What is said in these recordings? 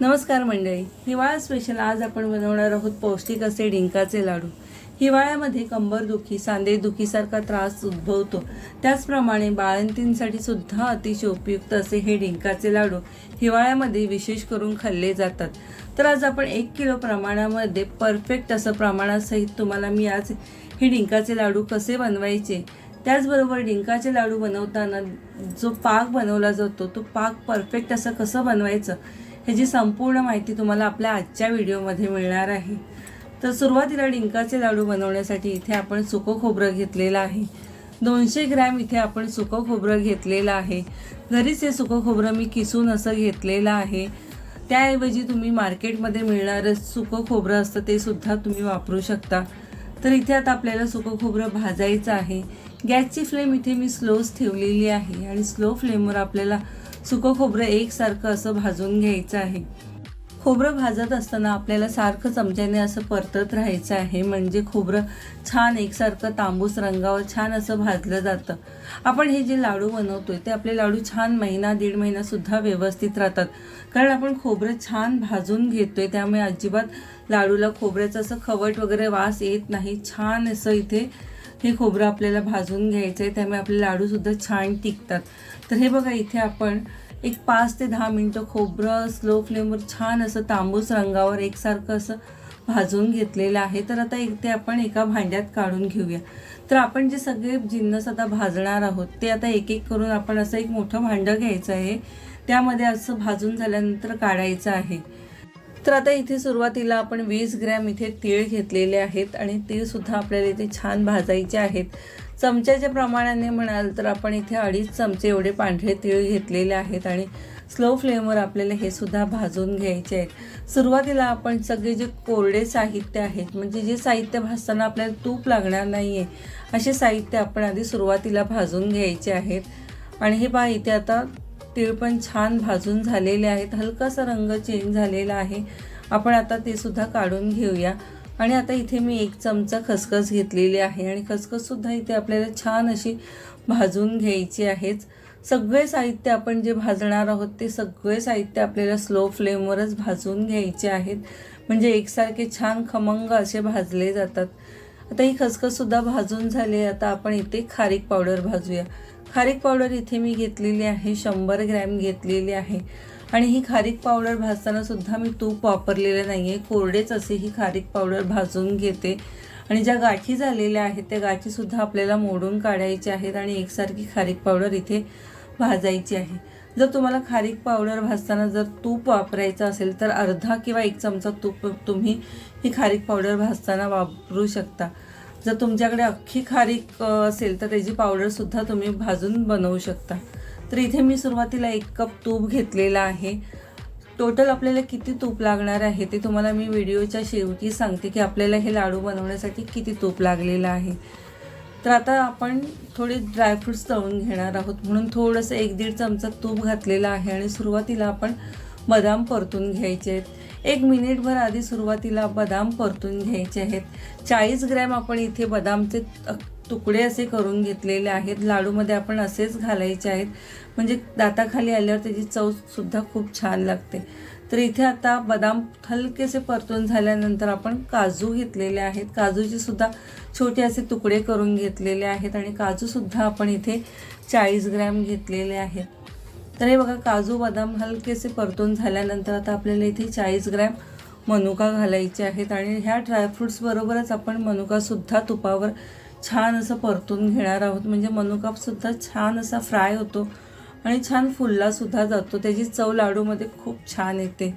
नमस्कार मंडळी. हिवाळा स्पेशल आज आपण बनवणार आहोत पौष्टिक असे डिंकाचे लाडू. हिवाळ्यामध्ये कंबरदुखी सांधेदुखीसारखा त्रास उद्भवतो. त्याचप्रमाणे बाळंतींसाठी सुद्धा अतिशय उपयुक्त असे हे डिंकाचे लाडू हिवाळ्यामध्ये विशेष करून खाल्ले जातात. तर आज आपण एक किलो प्रमाणामध्ये परफेक्ट असं प्रमाणासहित तुम्हाला मी आज हे डिंकाचे लाडू कसे बनवायचे त्याचबरोबर डिंकाचे लाडू बनवताना जो पाक बनवला जातो तो पाक परफेक्ट असं कसं बनवायचं ह्याची संपूर्ण माहिती तुम्हाला आपल्या आजच्या व्हिडिओमध्ये मिळणार आहे. तर सुरुवातीला डिंकाचे लाडू बनवण्यासाठी इथे आपण सुकं खोबरं घेतलेलं आहे. दोनशे ग्रॅम इथे आपण सुकं खोबरं घेतलेलं आहे. घरीच हे सुकं खोबरं मी किसून असं घेतलेलं आहे. त्याऐवजी तुम्ही मार्केटमध्ये मिळणारं सुकं खोबरं असतं ते सुद्धा तुम्ही वापरू शकता. तर इथे आता आपल्याला सुकं खोबरं भाजायचं आहे. गॅसची फ्लेम इथे मी स्लोच ठेवलेली आहे आणि स्लो फ्लेमवर आपल्याला सुकं खोबरं एकसारखं असं भाजून घ्यायचं आहे. खोबरं भाजत असताना आपल्याला सारखं चमच्याने असं परतत राहायचं आहे. म्हणजे खोबरं छान एकसारखं तांबूस रंगावर छान असं भाजलं जातं. आपण हे जे लाडू बनवतोय ते आपले लाडू छान महिना दीड महिनासुद्धा व्यवस्थित राहतात. कारण आपण खोबरं छान भाजून घेतोय त्यामुळे अजिबात लाडूला खोबऱ्याचं असं खवट वगैरे वास येत नाही. छान असं इथे हे खोबरं आपल्याला भाजून घ्यायचं आहे त्यामुळे आपले लाडूसुद्धा छान टिकतात. तर हे बघा इथे आपण एक पाच ते दहा मिनटं खोबरं स्लो फ्लेमवर छान असं तांबूस रंगावर एकसारखं असं भाजून घेतलेलं आहे. तर आता एक ते आपण एका भांड्यात काढून घेऊया. तर आपण जे सगळे जिन्नस आता भाजणार आहोत ते आता एक एक करून आपण असं एक मोठं भांडं घ्यायचं आहे. त्यामध्ये असं भाजून झाल्यानंतर काढायचं आहे. तर आता इथे सुरुवातीला आपण वीस ग्रॅम इथे तीळ घेतलेले आहेत आणि तीळसुद्धा आपल्याला इथे छान भाजायचे आहेत. चमच्याच्या प्रमाणाने म्हणाल तर आपण इथे अडीच चमचे एवढे पांढरे तीळ घेतलेले आहेत आणि स्लो फ्लेमवर आपल्याला हे सुद्धा भाजून घ्यायचे आहेत. सुरुवातीला आपण सगळे जे कोरडे साहित्य आहेत म्हणजे जे साहित्य भाजताना आपल्याला तूप लागणार नाही आहे असे साहित्य आपण आधी सुरुवातीला भाजून घ्यायचे आहेत. आणि हे पहा इथे आता तीळ पण छान भाजून झालेले आहेत. हलकासा रंग चेंज झालेला आहे. आपण आता ते सुद्धा काढून घेऊया. आणि आता इथे मी एक चमचा खसखस घेतलेली आहे आणि खसखससुद्धा इथे आपल्याला छान अशी भाजून घ्यायची आहेच. सगळे साहित्य आपण जे भाजणार आहोत ते सगळे साहित्य आपल्याला स्लो फ्लेमवरच भाजून घ्यायचे आहेत. म्हणजे एकसारखे छान खमंग असे भाजले जातात. आता ही खसखससुद्धा भाजून झाले आता आपण इथे खारीक पावडर भाजूया. खारीक पावडर इथे मी घेतलेली आहे शंभर ग्रॅम घेतलेली आहे. आणि ही खारीक पावडर भाजताना सुद्धा मी तूप वापरलेलं नाही आहे कोरडेच असे ही खारीक पावडर भाजून घेते. आणि ज्या गाठी झालेल्या आहेत त्या गाठीसुद्धा आपल्याला मोडून काढायच्या आहेत आणि एकसारखी खारीक पावडर इथे भाजायची आहे. जर तुम्हाला खारीक पावडर भाजताना जर तूप वापरायचं असेल तर अर्धा किंवा एक चमचा तूप तुम्ही ही खारीक पावडर भाजताना वापरू शकता. जर तुमच्याकडे अख्खी खारीक असेल तर त्याची पावडरसुद्धा तुम्ही भाजून बनवू शकता. तर इथे मी सुरुवातीला एक कप तूप घेतलेला आहे. टोटल आपल्याला किती तूप लागणार आहे ते तुम्हाला मी व्हिडिओच्या शेवटी सांगते की आपल्याला हे लाडू बनवण्यासाठी किती तूप लागलेलं आहे. तर आता आपण थोडे ड्रायफ्रुट्स तळून घेणार आहोत. म्हणून थोडंसं एक दीड चमचा तूप घातलेला आहे आणि सुरुवातीला आपण बदाम परतून घ्यायचे. आहेत एक मिनिटभर आधी सुरुवातीला बदाम परतून घ्यायचे आहेत. चाळीस ग्रॅम आपण इथे बदामचे तुकडे असे करून घेतलेले आहेत. लाडूमध्ये आपण असेच घालायचे आहेत. म्हणजे दाताखाली आल्यावर त्याची चवसुद्धा खूप छान लागते. तर इथे आता बदाम हलकेसे परतून झाल्यानंतर आपण काजू घेतलेले आहेत. काजूचे सुद्धा छोटे असे तुकडे करून घेतलेले आहेत आणि काजूसुद्धा आपण इथे चाळीस ग्रॅम घेतलेले आहेत. तर हे बघा काजू बदाम हलकेसे परतून झाल्यानंतर आता आपल्याला इथे चाळीस ग्रॅम मनुका घालायचे आहेत. आणि ह्या ड्रायफ्रुट्सबरोबरच आपण मनुकासुद्धा तुपावर छान असं परतून घेणार आहोत. म्हणजे मनुकासुद्धा छान असा फ्राय होतो आणि छान फुललासुद्धा जातो. त्याची चव लाडूमध्ये खूप छान येते.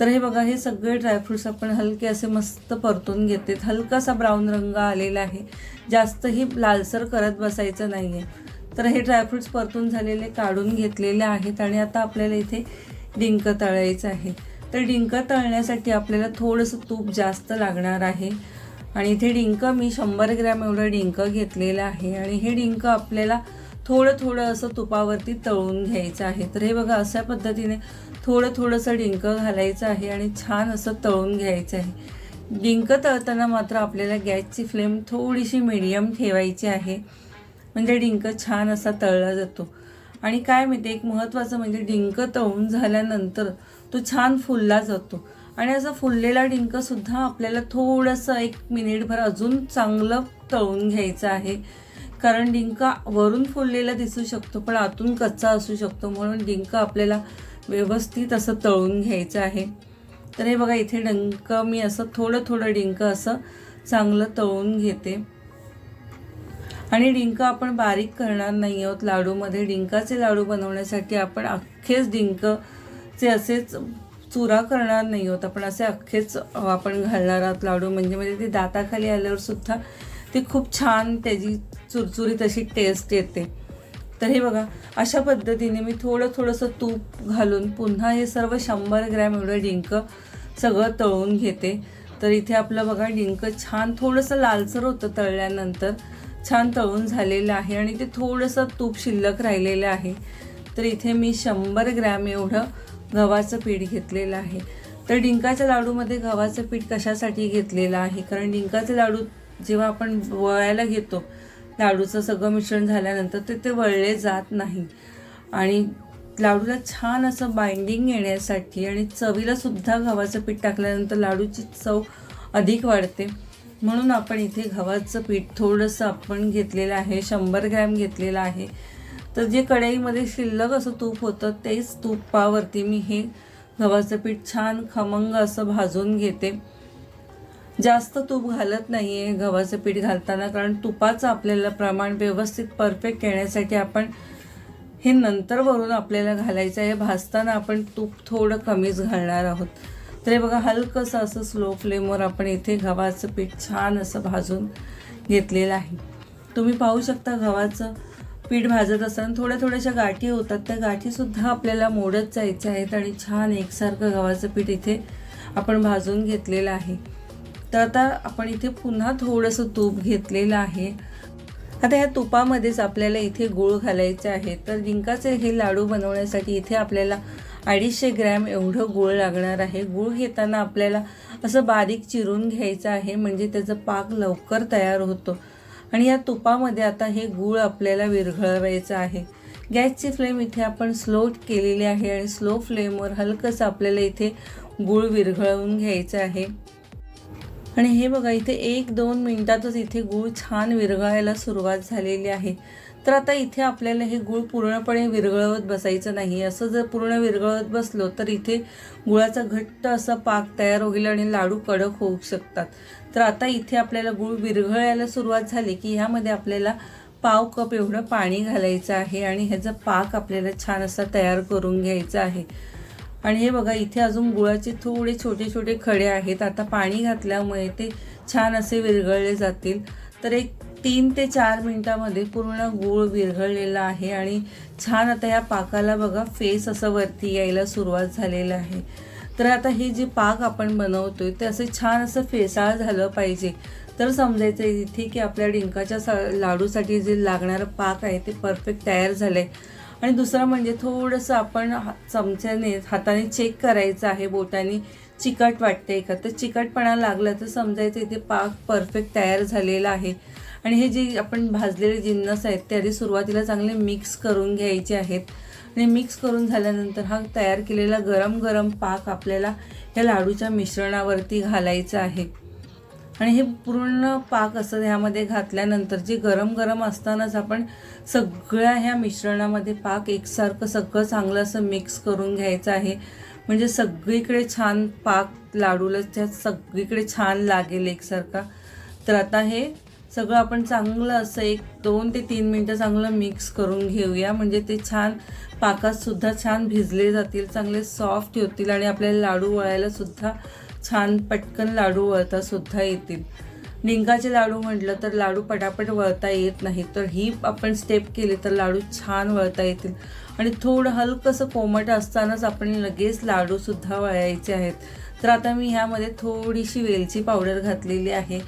तर हे बघा हे सगळे ड्रायफ्रुट्स आपण हलके असे मस्त परतून घेते हलकासा ब्राऊन रंग आलेला आहे. जास्तही लालसर करत बसायचं नाही आहे तर हे ड्रायफ्रुट्स परतून झालेले काढून घेतलेले आहेत आणि आता आपल्याला इथे डिंक तळायचं आहे. तर डिंक तळण्यासाठी आपल्याला थोडंसं तूप जास्त लागणार आहे. आणि इथे डिंक मी शंभर ग्रॅम एवढं डिंक घेतलेलं आहे. आणि हे डिंक आपल्याला थोडं थोडं असं तुपावरती तळून घ्यायचं आहे. तर हे बघा अशा पद्धतीने थोडं थोडंसं डिंक घालायचं आहे आणि छान असं तळून घ्यायचं आहे. डिंक तळताना मात्र आपल्याला गॅसची फ्लेम थोडीशी मिडियम ठेवायची आहे. म्हणजे डिंक छान असा तळला जातो. आणि काय माहिती एक महत्त्वाचं म्हणजे डिंक तळून झाल्यानंतर तो छान फुलला जातो. आणि असा फुललेला डिंकसुद्धा आपल्याला थोडंसं एक मिनिटभर अजून चांगलं तळून घ्यायचं आहे. कारण डिंक वरून फुललेला दिसू शकतो पण आतून कच्चा असू शकतो. म्हणून डिंक आपल्याला व्यवस्थित असं तळून घ्यायचं आहे. तर हे बघा इथे डिंक मी असं थोडं थोडं डिंक असं चांगलं तळून घेते. आणि डिंक आपण बारीक करणार नाही आहोत. लाडूमध्ये डिंकाचे लाडू बनवण्यासाठी आपण अख्खेच डिंकचे असेच चुरा करणार नाही आहोत. आपण असे अख्खेच आपण घालणार आहोत लाडू. म्हणजे म्हणजे ते दाताखाली आल्यावर सुद्धा ते खूप छान त्याची चुरचुरीत अशी टेस्ट येते. तर हे बघा अशा पद्धतीने मी थोडं थोडंसं तूप घालून पुन्हा हे सर्व शंभर ग्रॅम एवढं डिंक सगळं तळून घेते. तर इथे आपलं बघा डिंक छान थोडंसं लालसर होतं तळल्यानंतर. छान तळून झालेलं आहे आणि ते थोडंसं तूप शिल्लक राहिलेलं आहे. तर इथे मी शंभर ग्रॅम एवढं गव्हाचं पीठ घेतलेलं आहे. तर डिंकाच्या लाडूमध्ये गव्हाचं पीठ कशासाठी घेतलेलं आहे? कारण डिंकाचे लाडू जेव्हा आपण वळायला घेतो लाडूचं सगळं मिश्रण झाल्यानंतर ते ते वळले जात नाही. आणि लाडूला छान असं बाइंडिंग येण्यासाठी आणि चवीलासुद्धा गव्हाचं पीठ टाकल्यानंतर लाडूची चव अधिक वाढते. म्हणून आपण इथे गव्हाचं पीठ थोडंसं आपण घेतलेलं आहे शंभर ग्रॅम घेतलेलं आहे. तर जे कढईमध्ये शिल्लक असं तूप होतं तेच तुपावरती मी हे गव्हाचं पीठ छान खमंग असं भाजून घेते. जास्त तूप घालत नाही आहे गव्हाचं पीठ घालताना कारण तुपाचं आपल्याला प्रमाण व्यवस्थित परफेक्ट येण्यासाठी आपण हे नंतर वरून आपल्याला घालायचं आहे. भाजताना आपण तूप थोडं कमीच घालणार आहोत. तर हे बघा हलकंसं असं स्लो फ्लेमवर आपण इथे गव्हाचं पीठ छान असं भाजून घेतलेलं आहे. तुम्ही पाहू शकता गव्हाचं पीठ भाजत असताना थोड्या थोड्याशा गाठी होतात. त्या गाठीसुद्धा आपल्याला मोडत जायच्या आहेत आणि छान एकसारखं गव्हाचं पीठ इथे आपण भाजून घेतलेलं आहे. तर आता आपण इथे पुन्हा थोडंसं तूप घेतलेलं आहे. आता ह्या तुपामध्येच आपल्याला इथे गूळ घालायचे आहे तर डिंकाचे हे लाडू बनवण्यासाठी इथे आपल्याला अडीचशे ग्रॅम एवढं गूळ लागणार आहे. गूळ घेताना आपल्याला असं बारीक चिरून घ्यायचं आहे म्हणजे त्याचं पाक लवकर तयार होतो. आणि या तुपामध्ये आता हे गूळ आपल्याला विरघळवायचं आहे. गॅसची फ्लेम इथे आपण स्लो केलेली आहे आणि स्लो फ्लेमवर हलकंसं आपल्याला इथे गूळ विरघळवून घ्यायचं आहे. आणि हे बघा इथे एक दोन मिनटातच इथे गूळ छान विरघळायला सुरुवात झालेली आहे. तर आता इथे आपल्याला हे गूळ पूर्णपणे विरघळवत बसायचं नाही. असं जर पूर्ण विरघळवत बसलो तर इथे गुळाचा घट्ट असा पाक तयार होईल आणि लाडू कडक होऊ शकतात. तर आता इथे आपल्याला गूळ विरघळायला सुरुवात झाली की ह्यामध्ये आपल्याला पाव कप एवढं पाणी घालायचं आहे आणि ह्याचा पाक आपल्याला छान असा तयार करून घ्यायचा आहे. आणि हे बघा इथे अजून गुळाचे थोडे छोटे छोटे खडे आहेत. आता पाणी घातल्यामुळे ते छान असे विरघळले जातील. तर एक तीन ते चार मिनटामध्ये पूर्ण गूळ विरघळलेला आहे आणि छान आता या पाकाला बघा फेस असं वरती यायला सुरुवात झालेलं आहे. तर आता हे जे पाक आपण बनवतोय ते असं छान असं फेसाळ झालं पाहिजे. तर समजायचं आहे इथे की आपल्या डिंकाच्या सा लाडूसाठी जे लागणारं पाक आहे ते परफेक्ट तयार झालं आहे आणि दुसरं म्हणजे थोडंसं आपण चमच्याने हाताने चेक करायचं आहे बोटाने चिकट वाटते का? तर चिकटपणा लागला तर समजायचं इथे पाक परफेक्ट तयार झालेला आहे. आणि हे जे आपण भाजलेले जिन्नस आहेत ते आधी सुरुवातीला चांगले मिक्स करून घ्यायचे आहेत. आणि मिक्स करून झाल्यानंतर हा तयार केलेला गरम गरम पाक आपल्याला या लाडूच्या मिश्रणावरती घालायचा आहे. आणि हे पूर्ण पाक असं ह्यामध्ये घातल्यानंतर जे गरम गरम असतानाच आपण सगळ्या ह्या मिश्रणामध्ये पाक एकसारखं सगळं चांगलं असं मिक्स करून घ्यायचं आहे. म्हणजे सगळीकडे छान पाक लाडूला त्या सगळीकडे छान लागेल एकसारखा. तर आता हे सगळं आपण चांगलं असं एक दोन ते तीन मिनटं चांगलं मिक्स करून घेऊया. म्हणजे ते छान पाकातसुद्धा छान भिजले जातील चांगले सॉफ्ट होतील आणि आपल्याला लाडू वळायलासुद्धा छान पटकन लाडू वळतासुद्धा येतील. डिंकाचे लाडू म्हटलं तर लाडू पटापट वळता येत नाही तर ही आपण स्टेप केली तर लाडू छान वळता येतील. आणि थोडं हलकंसं कोमट असतानाच आपण लगेच लाडूसुद्धा वळायचे आहेत. तर आता मी ह्यामध्ये थोडीशी वेलची पावडर घातलेली आहे.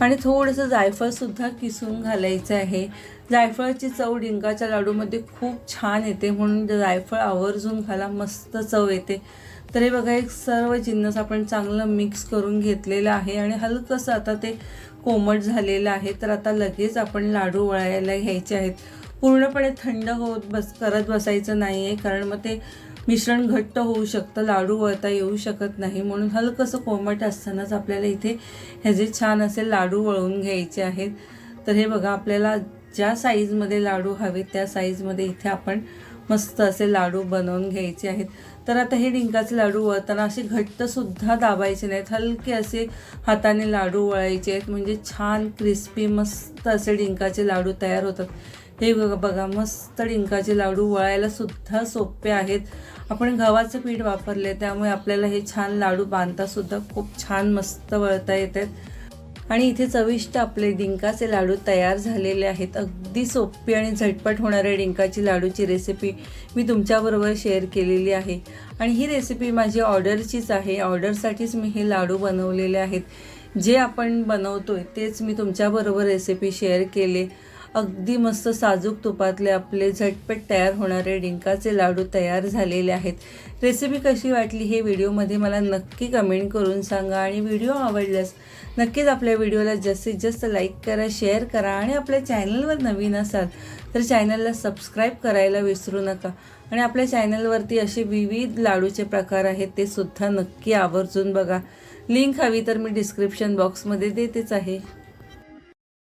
आणि थोडंसं जायफळसुद्धा किसून घालायचं आहे. जायफळाची चव डिंकाच्या लाडूमध्ये खूप छान येते. म्हणून जायफळ आवर्जून घाला मस्त चव येते. तर हे बघा एक सर्व जिन्नस आपण चांगलं मिक्स करून घेतलेलं आहे. आणि हलकंसं आता ते कोमट झालेलं आहे. तर आता लगेच आपण लाडू वळायला घ्यायचे आहेत. पूर्णपणे थंड होत बस करत बसायचं नाही आहे कारण मग ते मिश्रण घट्ट होऊ शकतं लाडू वळता येऊ शकत नाही. म्हणून हलकंसं कोमट असतानाच आपल्याला इथे ह्याचे छान असे लाडू वळून घ्यायचे आहेत तर हे बघा आपल्याला ज्या साईजमध्ये लाडू हवे त्या साईजमध्ये इथे आपण मस्त असे लाडू बनवून घ्यायचे आहेत. तर आता हे डिंकाचे लाडू वळताना असे घट्टसुद्धा दाबायचे नाहीत. हलके असे हाताने लाडू वळायचे आहेत. म्हणजे छान क्रिस्पी मस्त असे डिंकाचे लाडू तयार होतात. हे बघा बघा मस्त डिंकाचे लाडू वळायला सुद्धा सोपे आहेत. आपण गव्हाचं पीठ वापरले त्यामुळे आपल्याला हे छान लाडू बांधतासुद्धा खूप छान मस्त वळता येतात. आणि इथे चविष्ट आपले डिंकाचे लाडू तयार झालेले आहेत. अगदी सोपी आणि झटपट होणाऱ्या डिंकाची लाडूची रेसिपी मी तुमच्याबरोबर शेअर केलेली आहे. आणि ही रेसिपी माझी ऑर्डरचीच आहे. ऑर्डरसाठीच मी हे लाडू बनवलेले आहेत. जे आपण बनवतो आहे तेच मी तुमच्याबरोबर रेसिपी शेअर केले. अगदी मस्त साजूक तुपातले आपले झटपट तयार होणारे डिंकाचे लाडू तयार झालेले आहेत. रेसिपी कशी वाटली हे व्हिडिओमध्ये मला नक्की कमेंट करून सांगा आणि व्हिडिओ आवडल्यास नक्कीच आपल्या व्हिडिओला जास्तीत जास्त लाईक करा शेअर करा आणि आपल्या चॅनलवर नवीन असाल तर चॅनलला सबस्क्राईब करायला विसरू नका. आणि आपल्या चॅनलवरती असे विविध लाडूचे प्रकार आहेत ते सुद्धा नक्की आवर्जून बघा. लिंक हवी तर मी डिस्क्रिप्शन बॉक्समध्ये देतेच आहे.